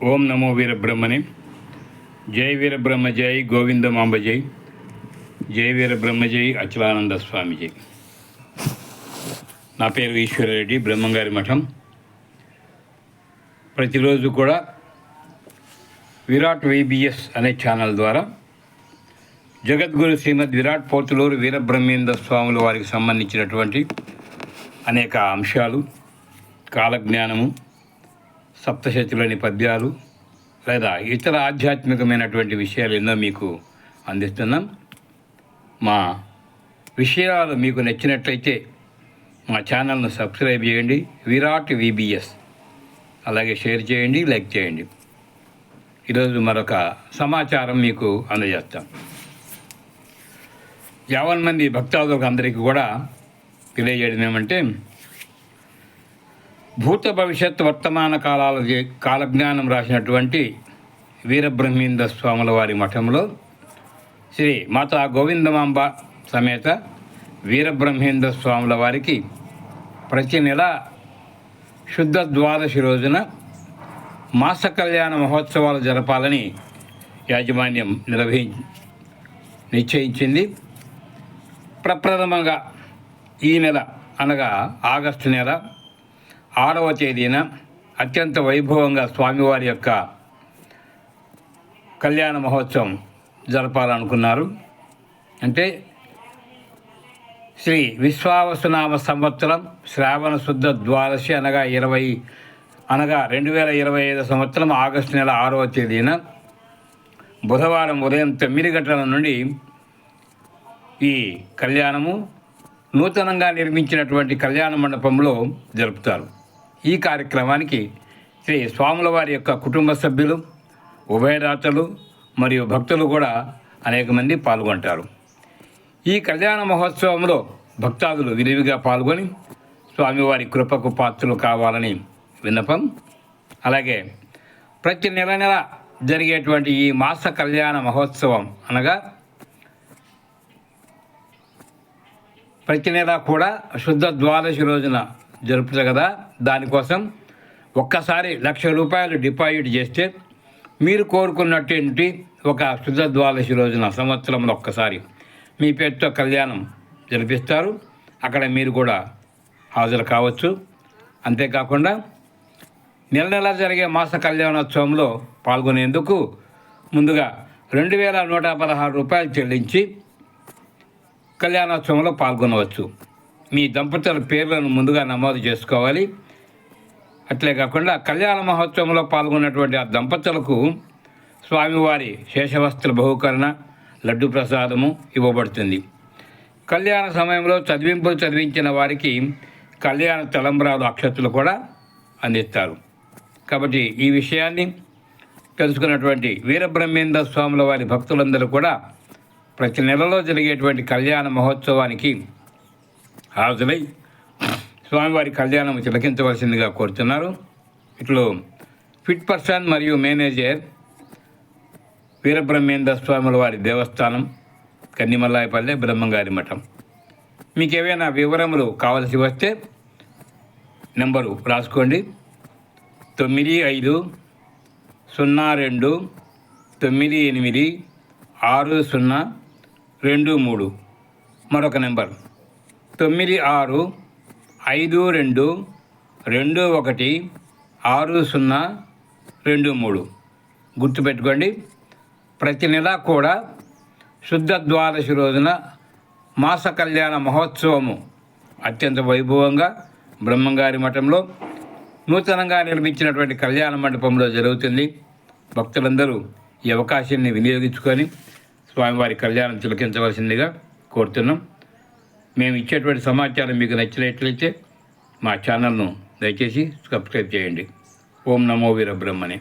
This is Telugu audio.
ఓం నమో వీరబ్రహ్మని జై వీరబ్రహ్మ జై గోవిందమాంబ జై జై వీరబ్రహ్మ జై అచలానంద స్వామి జై నా పేరు ఈశ్వరరెడ్డి బ్రహ్మంగారి మఠం. ప్రతిరోజు కూడా విరాట్ వైబిఎస్ అనే ఛానల్ ద్వారా జగద్గురు శ్రీమద్ విరాట్ పోతులూరు వీరబ్రహ్మేంద్ర స్వాముల వారికి సంబంధించినటువంటి అనేక అంశాలు కాలజ్ఞానము సప్తశతిలోని పద్యాలు లేదా ఇతర ఆధ్యాత్మికమైనటువంటి విషయాలు ఎన్నో మీకు అందిస్తున్నాం. మా విషయాలు మీకు నచ్చినట్లయితే మా ఛానల్ను సబ్స్క్రైబ్ చేయండి. విరాట్ విబిఎస్ అలాగే షేర్ చేయండి లైక్ చేయండి. ఈరోజు మరొక సమాచారం మీకు అందజేస్తాం. యావన్ మంది భక్తాదులకు అందరికీ కూడా తెలియజేయడం ఏమంటే భూత భవిష్యత్ వర్తమాన కాలాల కాలజ్ఞానం రాసినటువంటి వీరబ్రహ్మేంద్ర స్వాముల వారి మఠంలో శ్రీ మాతా గోవిందమాంబ సమేత వీరబ్రహ్మేంద్ర స్వాముల వారికి ప్రతి నెల శుద్ధ ద్వాదశి రోజున మాస కళ్యాణ మహోత్సవాలు జరపాలని యాజమాన్యం నిర్వహి నిశ్చయించింది. ప్రప్రథమంగా ఈ నెల అనగా ఆగస్టు నెల ఆరవ తేదీన అత్యంత వైభవంగా స్వామివారి యొక్క కళ్యాణ మహోత్సవం జరపాలనుకున్నారు. అంటే శ్రీ విశ్వావసునామ సంవత్సరం శ్రావణ శుద్ధ ద్వాదశి అనగా ఇరవై అనగా రెండు వేల ఇరవై ఐదు సంవత్సరం ఆగస్టు నెల ఆరవ తేదీన బుధవారం ఉదయం తొమ్మిది గంటల నుండి ఈ కళ్యాణము నూతనంగా నిర్మించినటువంటి కళ్యాణ మండపంలో జరుపుతారు. ఈ కార్యక్రమానికి శ్రీ స్వాముల వారి యొక్క కుటుంబ సభ్యులు ఉభయదాతలు మరియు భక్తులు కూడా అనేక మంది పాల్గొంటారు. ఈ కళ్యాణ మహోత్సవంలో భక్తాదులు విరివిగా పాల్గొని స్వామివారి కృపకు పాత్రలు కావాలని విన్నపం. అలాగే ప్రతి నెల నెల జరిగేటువంటి ఈ మాస కళ్యాణ మహోత్సవం అనగా ప్రతి నెల కూడా శుద్ధ ద్వాదశి రోజున జరుపుతారు కదా? దానికోసం ఒక్కసారి లక్ష రూపాయలు డిపాజిట్ చేస్తే మీరు కోరుకున్నటువంటి ఒక శుద్ధ ద్వాదశి రోజున సంవత్సరంలో ఒక్కసారి. మీ పేరుతో కళ్యాణం జరిపిస్తారు. అక్కడ మీరు కూడా హాజరు కావచ్చు. అంతేకాకుండా నెల నెల జరిగే మాస కళ్యాణోత్సవంలో పాల్గొనేందుకు ముందుగా రెండు వేల నూట పదహారు రూపాయలు చెల్లించి కళ్యాణోత్సవంలో పాల్గొనవచ్చు. మీ దంపతుల పేర్లను ముందుగా నమోదు చేసుకోవాలి. అట్లే కాకుండా కళ్యాణ మహోత్సవంలో పాల్గొన్నటువంటి ఆ దంపతులకు స్వామివారి శేషవస్త్ర బహుకరణ లడ్డు ప్రసాదము ఇవ్వబడుతుంది. కళ్యాణ సమయంలో చదివింపులు చదివించిన వారికి కళ్యాణ తలంబ్రాలు అక్షతులు కూడా అందిస్తారు. కాబట్టి ఈ విషయాన్ని తెలుసుకున్నటువంటి వీరబ్రహ్మేంద్ర స్వాముల వారి భక్తులందరూ కూడా ప్రతి నెలలో జరిగేటువంటి కళ్యాణ మహోత్సవానికి హాజరై స్వామివారి కళ్యాణం తిలకించవలసిందిగా కోరుతున్నారు. ఇట్లు ఫిట్ పర్సన్ మరియు మేనేజర్ వీరబ్రహ్మేంద్ర స్వాముల వారి దేవస్థానం కన్నిమల్లాయపల్లె బ్రహ్మంగారి మఠం. మీకు ఏవైనా వివరములు కావలసి వస్తే నెంబరు రాసుకోండి. తొమ్మిది ఐదు సున్నా రెండు తొమ్మిది ఎనిమిది ఆరు సున్నా రెండు మూడు. మరొక నెంబర్. తొమ్మిది ఆరు ఐదు రెండు రెండు ఒకటి ఆరు సున్నా రెండు మూడు. గుర్తుపెట్టుకోండి ప్రతి నెల కూడా శుద్ధ ద్వాదశి రోజున మాస కళ్యాణ మహోత్సవము అత్యంత వైభవంగా బ్రహ్మంగారి మఠంలో నూతనంగా నిర్మించినటువంటి కళ్యాణ మండపంలో జరుగుతుంది. భక్తులందరూ ఈ అవకాశాన్ని వినియోగించుకొని స్వామివారి కళ్యాణం తిలకించవలసిందిగా కోరుతున్నాం. మేము ఇచ్చేటువంటి సమాచారం మీకు నచ్చినట్లయితే మా ఛానల్ను దయచేసి సబ్స్క్రైబ్ చేయండి. ఓం నమో వీరబ్రహ్మణే.